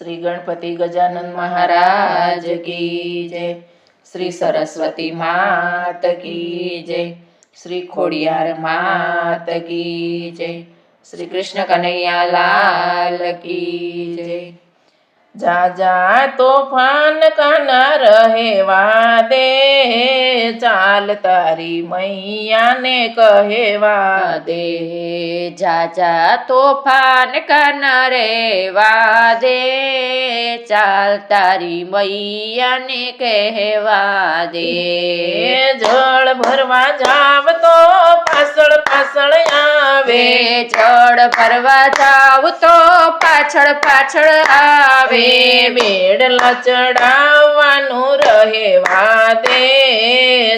શ્રી ગણપતિ ગજાનન મહારાજ કી જય. શ્રી સરસ્વતી માત કી જય. શ્રી ખોડિયાર માત કી જય. શ્રી કૃષ્ણ કનૈયા લાલ કી જય. જા જા તોફાન કાના રહેવા દે ચાલ તારી મૈયાને કહેવા દે જા જા તોફાન કન રે વાદે ચાલ તારી મૈયાને કહેવા દે જળ ભરવા જાવ તો પાછળ પાછળ આવે વે જળ ભરવા જાવ તો પાછળ પાછળ આવે બેડલા ચડાવવાનું રહેવા દે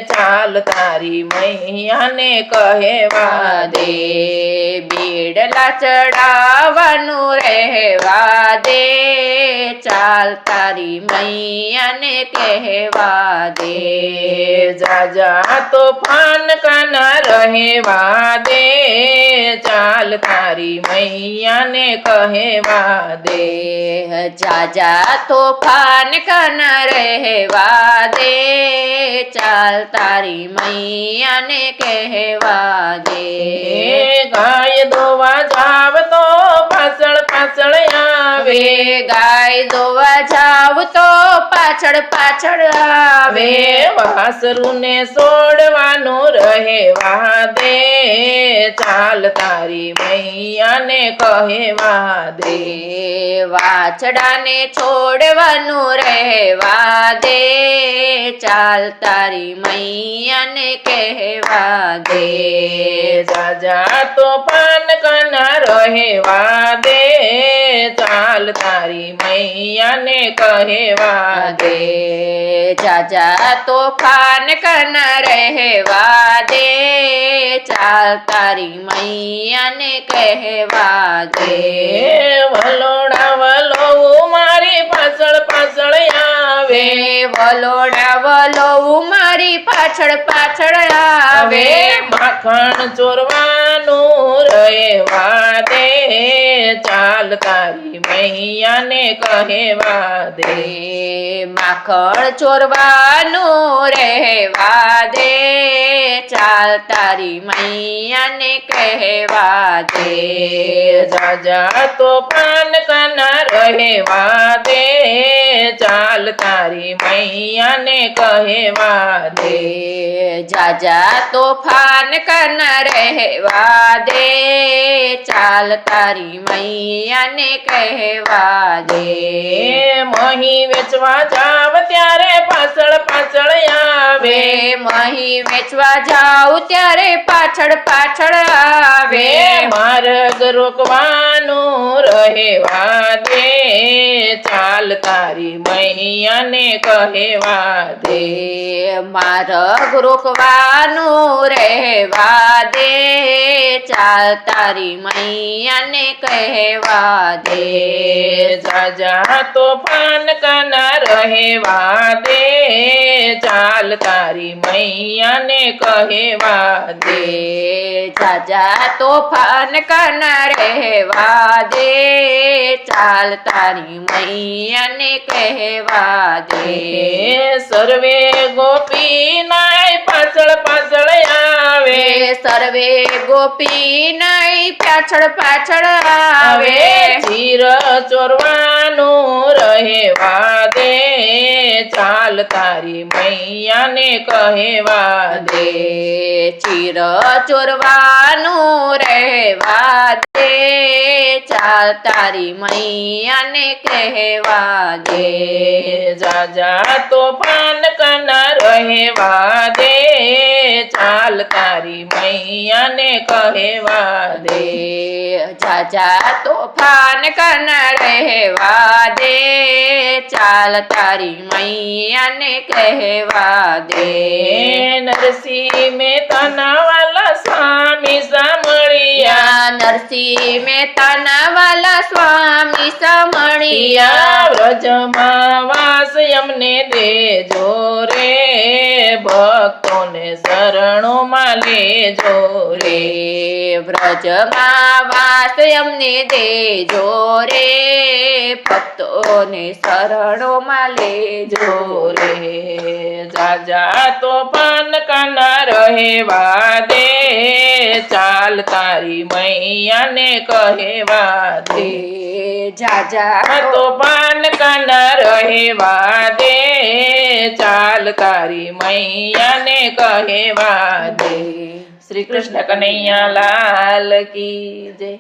ચાલ તારી મૈયાને કહેવા દે દે બેડલા ચડાવવાનું રહેવા દે ચાલ તારી મૈયાને કહેવા દે જા જા તોફાન કાના રહેવા દે ચાલ તારી મૈયાને કહેવા દે જા જા તોફાન કન રહેવા દે ચાલ તારી મૈયાને કહેવા દે એ ગાય દોવા જાવ તો પાછળ પાછળ આવે વે ગાય દોવા જાવ તો પાછળ પાછળ આવે આવે વાસરુને છોડવાનું રહેવા દે ચાલ તારી મૈયાને કહેવા દે દે વાછડાને છોડવાનું રહેવા દે ચાલ તારી મૈયાને કહેવા દે જા જા તોફાન કના રહેવા દે ચાલ તારી મૈયાને કહેવા દે દે જાજા તોફાન કન રહેવા દે ચાલ તારી મૈયાને કહેવા દે એ વલોડા વલો મારી પાછળ પાછળ આવે વે વલોડા વલોવું મારી પાછળ પાછળ આવે હવે માખણ ચોરવાનું રહેવા દે ચાલ તારી મૈયાને કહેવા દે દે માખણ ચોરવાનું રહેવા દે ચાલ તારી મૈયાને કહેવા દે જા જા તોફાન કના રહેવા દે ચાલ તારી મૈયાને કહેવા દે દે જાજા તોફાન કન રહેવા દે ચાલ તારી મૈયાને કહેવા દે એ મહી વેચવા જાવ ત્યારે પાછળ પાછળ આવે વે મહી વેચવા જાઉં ત્યારે પાછળ પાછળ આવે આવે માર્ગ રોકવાનું રહેવા દે ચાલ તારી મૈયાને કહેવા દે દે માર્ગ રોકવાનું રહેવા દે ચાલ તારી મૈયાને કહેવા દે જા જા તોફાન કના રહેવા દે ચાલ તારી મૈયાને કહેવા દે દે જાજા તોફાન કન રહેવા દે ચાલ તારી મૈયાને કહેવા દે એ સર્વે ગોપી નાય પાછળ પાછળ આવે. સર્વે ગોપી નહીં પાછળ પાછળ આવે. ચીર ચોરવાનું રહેવા દે. ચાલ તારી મૈયાને કહેવા દે દે ચીર ચોરવાનું રહેવા દે ચાલ તારી મૈયાને કહેવા દે જા જા તોફાન કના રહેવા દે ચાલ તારી મૈયાને કહેવા દે દે જાજા તોફાન કન રહેવા દે ચાલ તારી મૈયાને કહેવા દે એ નરસિંહ મહેતાના વાલા સ્વામી સાંભળિયા યા નરસિંહ મહેતાના વાલા સ્વામી સમણિયા યા વ્રજમાં વાસ અમને દેજો રે ભક્તોને શરણોમાં લેજો રે રે વ્રજમાં વાસ અમને દેજો રે ભક્તોને શરણોમાં લેજો જો રે જાજા તો પાન કાના રહેવા દે ચાલ તારી મૈયાને કહેવા દે રે જાજા તો પાન કાના રહેવા દે ચાલ તારી મૈયાને કહેવા દે શ્રી કૃષ્ણ કનૈયા લાલ કી જય